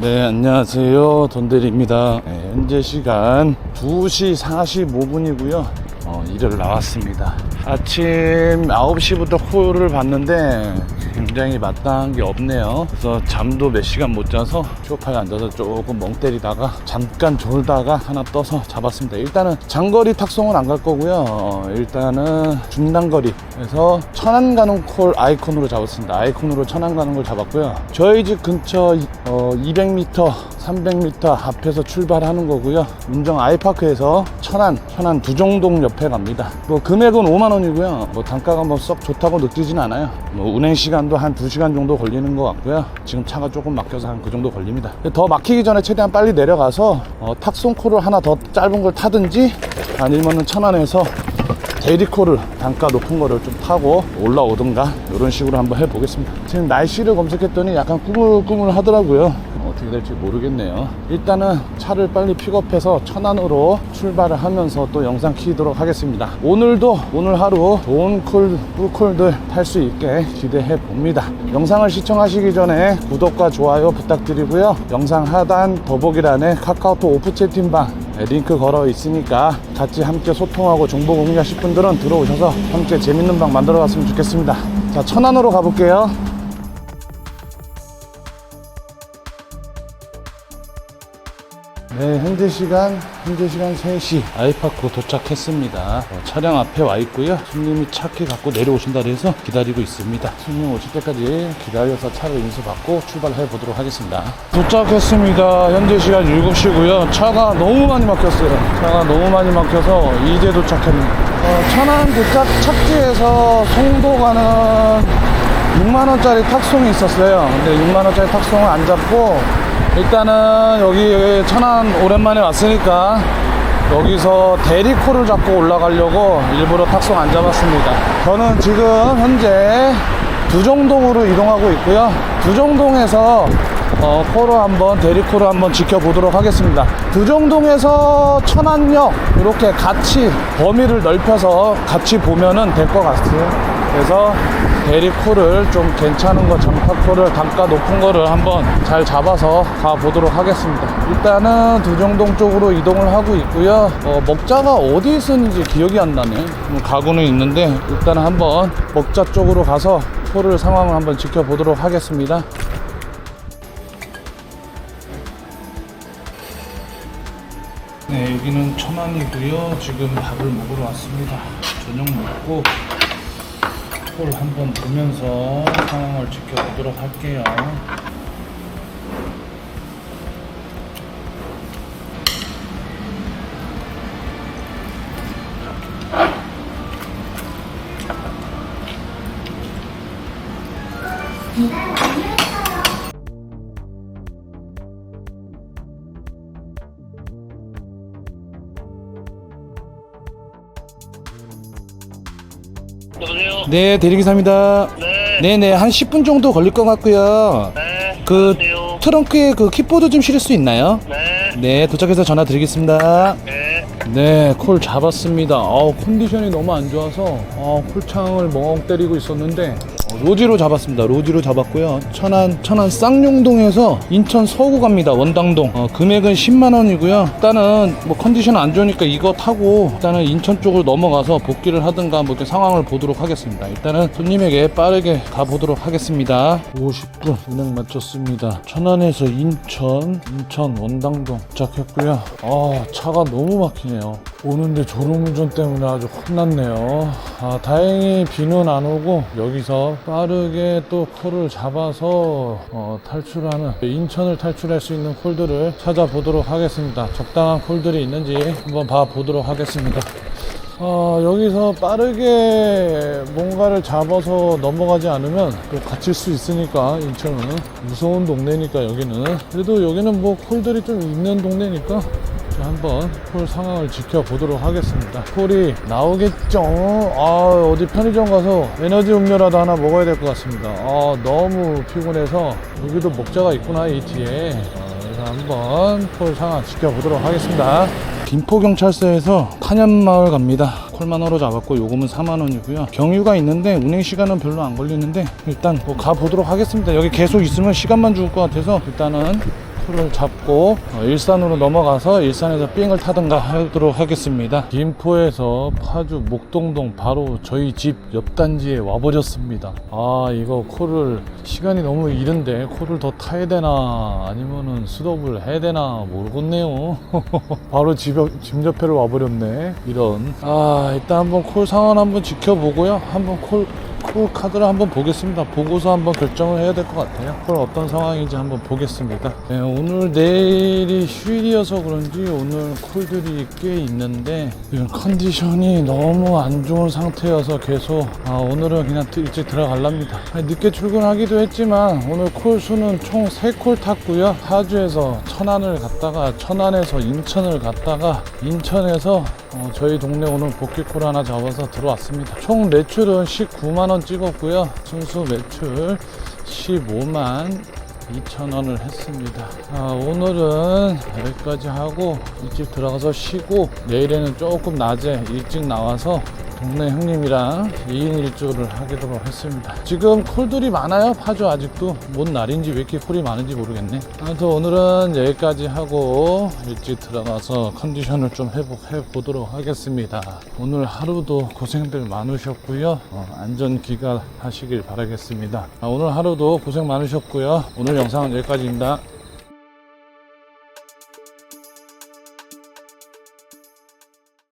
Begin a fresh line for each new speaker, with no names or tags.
네, 안녕하세요. 돈들입니다. 네, 현재 시간 2시 45분이고요. 어, 일을 나왔습니다. 아침 9시부터 콜을 봤는데 굉장히 마땅한 게 없네요. 그래서 잠도 몇 시간 못 자서 쇼파에 앉아서 조금 멍 때리다가 잠깐 졸다가 하나 떠서 잡았습니다. 일단은 장거리 탁송은 안 갈 거고요. 어, 일단은 중단거리에서 천안 가는 콜 아이콘으로 잡았습니다. 아이콘으로 천안 가는 걸 잡았고요. 저희 집 근처 어, 200m, 300m 앞에서 출발하는 거고요. 운정 아이파크에서 천안, 천안 두종동 옆에 갑니다. 뭐 금액은 5만 원이고요. 뭐 단가가 뭐 썩 좋다고 느끼진 않아요. 뭐 운행 시간 도 한 2시간 정도 걸리는 것 같고요. 지금 차가 조금 막혀서 한 그 정도 걸립니다. 더 막히기 전에 최대한 빨리 내려가서 어, 탁송코를 하나 더 짧은 걸 타든지 아니면은 천안에서 대리코를 단가 높은 거를 좀 타고 올라오든가 이런 식으로 한번 해보겠습니다. 지금 날씨를 검색했더니 약간 꾸물꾸물 하더라고요. 어떻게 될지 모르겠네요. 일단은 차를 빨리 픽업해서 천안으로 출발을 하면서 또 영상 키도록 하겠습니다. 오늘도 오늘 하루 좋은 콜, 꿀콜들 탈 수 있게 기대해 봅니다. 영상을 시청하시기 전에 구독과 좋아요 부탁드리고요. 영상 하단 더보기란에 카카오톡 오프 채팅방 네, 링크 걸어 있으니까 같이 함께 소통하고 정보 공유하실 분들은 들어오셔서 함께 재밌는 방 만들어 갔으면 좋겠습니다. 자, 천안으로 가볼게요. 네, 현재 시간, 현재 시간 3시 아이파크로 도착했습니다. 어, 차량 앞에 와 있고요. 손님이 차키 갖고 내려오신다 그래서 기다리고 있습니다. 손님 오실 때까지 기다려서 차를 인수받고 출발해 보도록 하겠습니다. 도착했습니다. 현재 시간 7시고요. 차가 너무 많이 막혔어요. 차가 너무 많이 막혀서 이제 도착했네요. 어, 천안 도착 착지에서 송도 가는 6만원짜리 탁송이 있었어요. 근데 6만원짜리 탁송을 안 잡고 일단은 여기 천안 오랜만에 왔으니까 여기서 대리코를 잡고 올라가려고 일부러 탁송 안 잡았습니다. 저는 지금 현재 두정동으로 이동하고 있고요. 두정동에서 어, 코로 한번 대리코를 한번 지켜보도록 하겠습니다. 두정동에서 천안역 이렇게 같이 범위를 넓혀서 같이 보면은 될 것 같아요. 그래서 대리코를 좀 괜찮은 거 장타코를 단가 높은 거를 한번 잘 잡아서 가 보도록 하겠습니다. 일단은 두정동 쪽으로 이동을 하고 있고요. 어, 먹자가 어디 있었는지 기억이 안 나네. 음, 가고는 있는데 일단은 한번 먹자 쪽으로 가서 코를 상황을 한번 지켜보도록 하겠습니다. 네, 여기는 천안이고요. 지금 밥을 먹으러 왔습니다. 저녁 먹고 콜 한번 보면서 상황을 지켜보도록 할게요. 네, 대리기사입니다.
네.
네네, 한 10분 정도 걸릴 것 같고요.
네.
그
안녕하세요.
트렁크에 그 킥보드 좀 실을 수 있나요?
네.
네, 도착해서 전화 드리겠습니다.
네.
네, 콜 잡았습니다. 어, 컨디션이 너무 안 좋아서 어, 콜창을 멍 때리고 있었는데 어, 로지로 잡았습니다. 로지로 잡았고요. 천안 천안 쌍용동에서 인천 서구 갑니다. 원당동. 어, 금액은 10만 원이고요. 일단은 뭐 컨디션 안 좋으니까 이거 타고 일단은 인천 쪽으로 넘어가서 복귀를 하든가 뭐 이렇게 상황을 보도록 하겠습니다. 일단은 손님에게 빠르게 가보도록 하겠습니다. 50분 운행 마쳤습니다. 천안에서 인천, 인천 원당동 도착했고요. 아 차가 너무 막히네요. 오는데 졸음운전 때문에 아주 혼났네요. 아 다행히 비는 안 오고 여기서 빠르게 또 콜을 잡아서 어, 탈출하는 인천을 탈출할 수 있는 콜들을 찾아보도록 하겠습니다. 적당한 콜들이 있는지 한번 봐보도록 하겠습니다. 어, 여기서 빠르게 뭔가를 잡아서 넘어가지 않으면 또 갇힐 수 있으니까 인천은 무서운 동네니까 여기는 그래도 여기는 뭐 콜들이 좀 있는 동네니까 자, 한번 콜 상황을 지켜보도록 하겠습니다. 콜이 나오겠죠? 아, 어디 편의점 가서 에너지 음료라도 하나 먹어야 될 것 같습니다. 아, 너무 피곤해서 여기도 먹자가 있구나, 이 뒤에. 아, 그래서 한번 콜 상황 지켜보도록 하겠습니다. 김포경찰서에서 탄현마을 갑니다. 콜만호로 잡았고 요금은 4만원이고요. 경유가 있는데 운행 시간은 별로 안 걸리는데 일단 뭐 가보도록 하겠습니다. 여기 계속 있으면 시간만 죽을 것 같아서 일단은 표를 잡고 어, 일산으로 넘어가서 일산에서 삥을 타든가 하도록 하겠습니다. 김포에서 파주 목동동 바로 저희 집 옆 단지에 와버렸습니다. 아 이거 콜을 시간이 너무 이른데 콜을 더 타야 되나 아니면은 스톱을 해야 되나 모르겠네요. 바로 집, 옆, 집 옆에를 와버렸네. 이런. 아 일단 한번 콜 상황 한번 지켜보고요. 한번 콜 콜 카드를 한번 보겠습니다. 보고서 한번 결정을 해야 될 것 같아요. 콜 어떤 상황인지 한번 보겠습니다. 네, 오늘 내일이 휴일이어서 그런지 오늘 콜들이 꽤 있는데 컨디션이 너무 안 좋은 상태여서 계속 아, 오늘은 그냥 일찍 들어갈랍니다. 늦게 출근하기도 했지만 오늘 콜 수는 총 3콜 탔고요. 파주에서 천안을 갔다가 천안에서 인천을 갔다가 인천에서 어, 저희 동네 오늘 복귀콜 하나 잡아서 들어왔습니다. 총 매출은 19만 원 찍었고요. 순수 매출 15만 2천 원을 했습니다. 아, 오늘은 여기까지 하고 일찍 들어가서 쉬고 내일에는 조금 낮에 일찍 나와서 동네 형님이랑 2인 1조를 하도록 했습니다. 지금 콜들이 많아요. 파주 아직도 뭔 날인지 왜 이렇게 콜이 많은지 모르겠네. 아무튼 오늘은 여기까지 하고 일찍 들어가서 컨디션을 좀 회복해 보도록 하겠습니다. 오늘 하루도 고생들 많으셨고요. 어, 안전 귀가 하시길 바라겠습니다. 아, 오늘 하루도 고생 많으셨고요. 오늘 영상은 여기까지입니다.